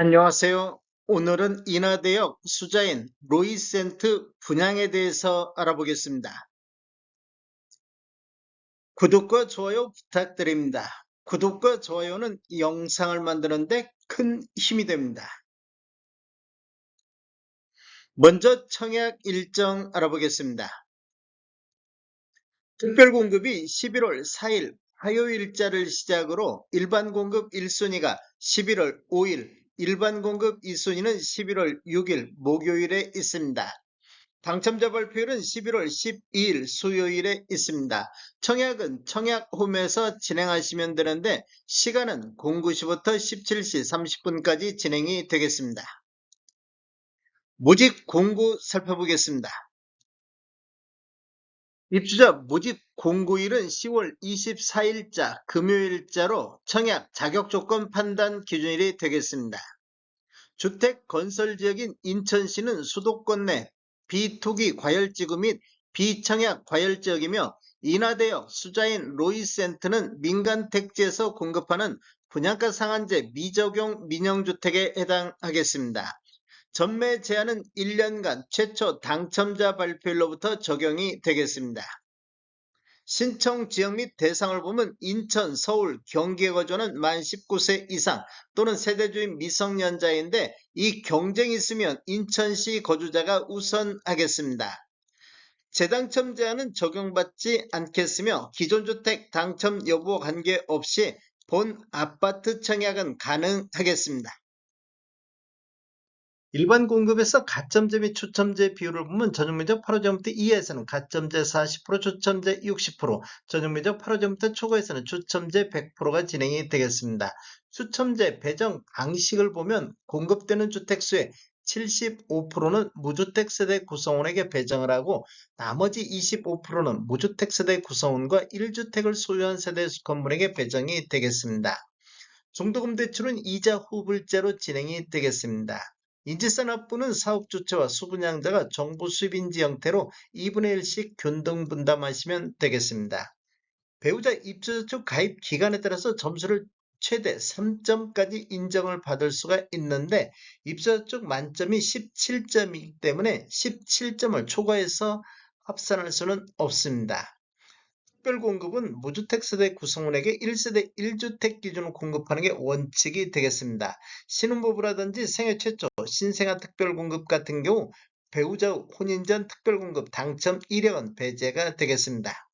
안녕하세요. 오늘은 인하대역 수자인 로이센트 분양에 대해서 알아보겠습니다. 구독과 좋아요 부탁드립니다. 구독과 좋아요는 이 영상을 만드는데 큰 힘이 됩니다. 먼저 청약 일정 알아보겠습니다. 특별공급이 11월 4일 화요일자를 시작으로 일반 공급 1순위가 11월 5일, 일반 공급 2순위는 11월 6일 목요일에 있습니다. 당첨자 발표일은 11월 12일 수요일에 있습니다. 청약은 청약홈에서 진행하시면 되는데 시간은 09시부터 17시 30분까지 진행이 되겠습니다. 모집 공고 살펴보겠습니다. 입주자 모집 공고일은 10월 24일자 금요일자로 청약 자격 조건 판단 기준일이 되겠습니다. 주택 건설 지역인 인천시는 수도권 내 비투기 과열지구 및 비청약 과열지역이며 인하대역 수자인 로이센트는 민간 택지에서 공급하는 분양가 상한제 미적용 민영주택에 해당하겠습니다. 전매 제한은 1년간 최초 당첨자 발표일로부터 적용이 되겠습니다. 신청 지역 및 대상을 보면 인천, 서울, 경기에 거주하는 만 19세 이상 또는 세대주인 미성년자인데 이 경쟁이 있으면 인천시 거주자가 우선하겠습니다. 재당첨 제한은 적용받지 않겠으며 기존 주택 당첨 여부와 관계없이 본 아파트 청약은 가능하겠습니다. 일반 공급에서 가점제 및 추첨제 비율을 보면 전용면적 8호점부터 2에서는 가점제 40%, 추첨제 60%, 전용면적 8호점부터 초과에서는 추첨제 100%가 진행이 되겠습니다. 추첨제 배정 방식을 보면 공급되는 주택수의 75%는 무주택 세대 구성원에게 배정을 하고 나머지 25%는 무주택 세대 구성원과 1주택을 소유한 세대 건물에게 배정이 되겠습니다. 중도금 대출은 이자 후불제로 진행이 되겠습니다. 인지산업부는 사업 주체와 수분양자가 정부 수입인지 형태로 2분의 1씩 균등 분담하시면 되겠습니다. 배우자 입주자 쪽 가입 기간에 따라서 점수를 최대 3점까지 인정을 받을 수가 있는데 입주자 쪽 만점이 17점이기 때문에 17점을 초과해서 합산할 수는 없습니다. 특별 공급은 무주택 세대 구성원에게 1세대 1주택 기준으로 공급하는 게 원칙이 되겠습니다. 신혼부부라든지 생애 최초 신생아 특별 공급 같은 경우 배우자 혼인 전 특별 공급 당첨 이력은 배제가 되겠습니다.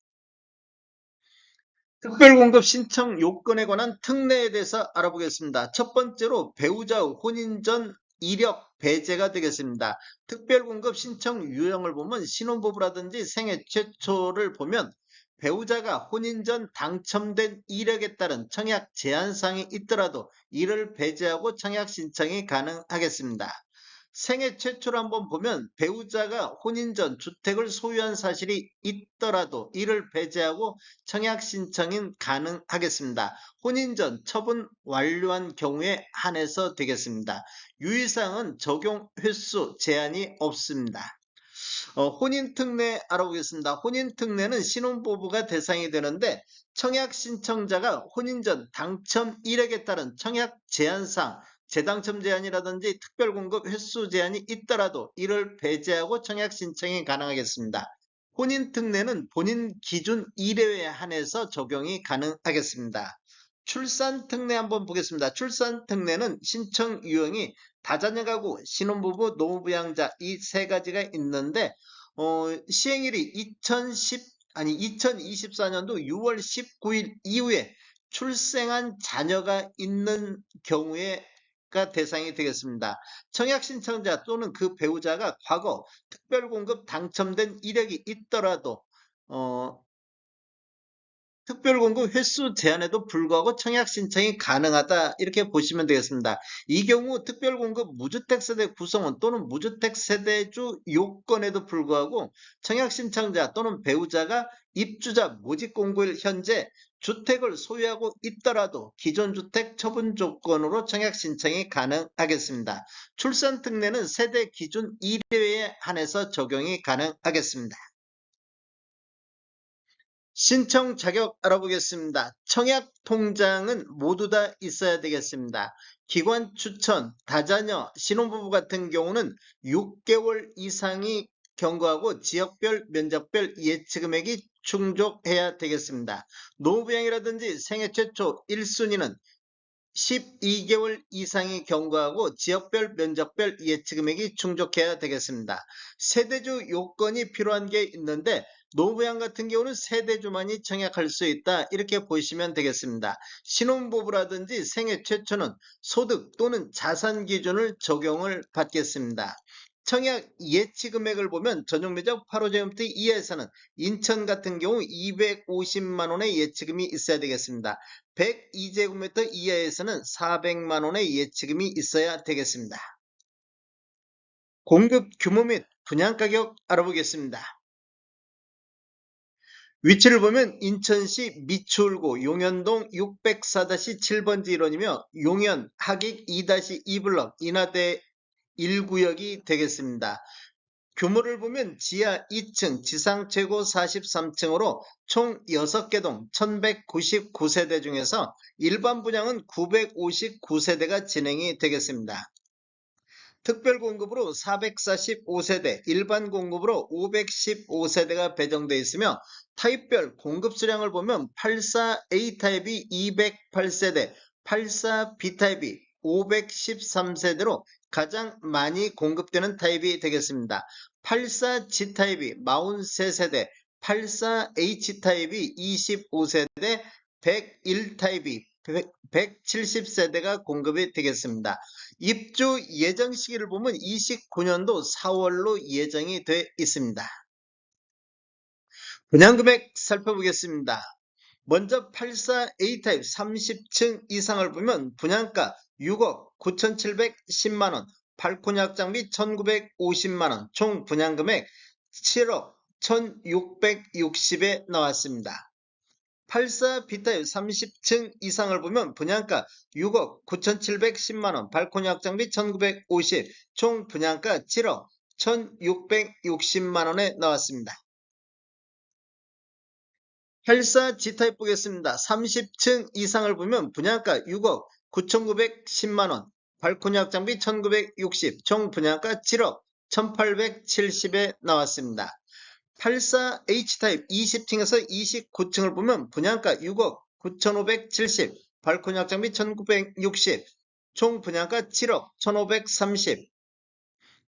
특별 공급 신청 요건에 관한 특례에 대해서 알아보겠습니다. 첫 번째로 배우자 혼인 전 이력 배제가 되겠습니다. 특별공급 신청 유형을 보면 신혼부부라든지 생애 최초를 보면 배우자가 혼인 전 당첨된 이력에 따른 청약 제한사항이 있더라도 이를 배제하고 청약 신청이 가능하겠습니다. 생애 최초로 한번 보면 배우자가 혼인 전 주택을 소유한 사실이 있더라도 이를 배제하고 청약 신청이 가능하겠습니다. 혼인 전 처분 완료한 경우에 한해서 되겠습니다. 유의사항은 적용 횟수 제한이 없습니다. 어, 혼인특례 알아보겠습니다. 혼인특례는 신혼부부가 대상이 되는데 청약 신청자가 혼인 전 당첨 이력에 따른 청약 제한상 재당첨 제한이라든지 특별공급 횟수 제한이 있더라도 이를 배제하고 청약 신청이 가능하겠습니다. 혼인특례는 본인 기준 이례에 한해서 적용이 가능하겠습니다. 출산 특례 한번 보겠습니다. 출산 특례는 신청 유형이 다자녀 가구, 신혼부부, 노부양자 이 세 가지가 있는데 어, 시행일이 2010 아니 2024년도 6월 19일 이후에 출생한 자녀가 있는 경우에 가 대상이 되겠습니다. 청약 신청자 또는 그 배우자가 과거 특별공급 당첨된 이력이 있더라도 어, 특별공급 횟수 제한에도 불구하고 청약 신청이 가능하다 이렇게 보시면 되겠습니다. 이 경우 특별공급 무주택 세대 구성원 또는 무주택 세대주 요건에도 불구하고 청약 신청자 또는 배우자가 입주자 모집 공고일 현재 주택을 소유하고 있더라도 기존 주택 처분 조건으로 청약 신청이 가능하겠습니다. 출산 특례는 세대 기준 1회에 한해서 적용이 가능하겠습니다. 신청 자격 알아보겠습니다. 청약 통장은 모두 다 있어야 되겠습니다. 기관 추천, 다자녀, 신혼부부 같은 경우는 6개월 이상이 경과하고 지역별, 면적별 예치 금액이 충족해야 되겠습니다. 노부양이라든지 생애 최초 1순위는 12개월 이상이 경과하고 지역별, 면적별 예치 금액이 충족해야 되겠습니다. 세대주 요건이 필요한 게 있는데 노부양 같은 경우는 세대주만이 청약할 수 있다 이렇게 보시면 되겠습니다. 신혼부부라든지 생애 최초는 소득 또는 자산 기준을 적용을 받겠습니다. 청약 예치 금액을 보면 전용 면적 8호제곱미터 이하에서는 인천 같은 경우 250만 원의 예치금이 있어야 되겠습니다. 102제곱미터 이하에서는 400만 원의 예치금이 있어야 되겠습니다. 공급 규모 및 분양 가격 알아보겠습니다. 위치를 보면 인천시 미추홀구 용현동 604-7번지 일원이며 용현 하객 2-2블럭 인하대 1구역이 되겠습니다. 규모를 보면 지하 2층, 지상 최고 43층으로 총 6개 동 1199세대 중에서 일반 분양은 959세대가 진행이 되겠습니다. 특별 공급으로 445세대, 일반 공급으로 515세대가 배정되어 있으며 타입별 공급 수량을 보면 84A 타입이 208세대, 84B 타입이 513세대로 가장 많이 공급되는 타입이 되겠습니다. 84G 타입이 43세대, 84H 타입이 25세대, 101 타입이 170세대가 공급이 되겠습니다. 입주 예정 시기를 보면 29년도 4월로 예정이 돼 있습니다. 분양금액 살펴보겠습니다. 먼저 84A 타입 30층 이상을 보면 분양가 6억 9,710만원, 발코니 확장비 1,950만원, 총 분양금액 7억 1,660에 나왔습니다. 84B 타입 30층 이상을 보면 분양가 6억 9,710만원, 발코니 확장비 1,950, 총 분양가 7억 1,660만원에 나왔습니다. 84G 타입 보겠습니다. 30층 이상을 보면 분양가 6억 9,910만원, 발코니 확장비 1,960, 총 분양가 7억 1,870에 나왔습니다. 84H 타입 20층에서 29층을 보면 분양가 6억 9,570, 발코니 확장비 1,960, 총 분양가 7억 1,530,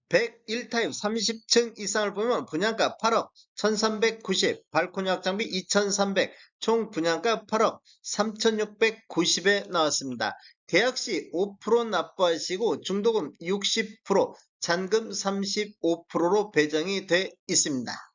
101 타입 30층 이상을 보면 분양가 8억 1390, 발코니 확장비 2300, 총 분양가 8억 3690에 나왔습니다. 계약 시 5% 납부하시고 중도금 60%, 잔금 35%로 배정이 돼 있습니다.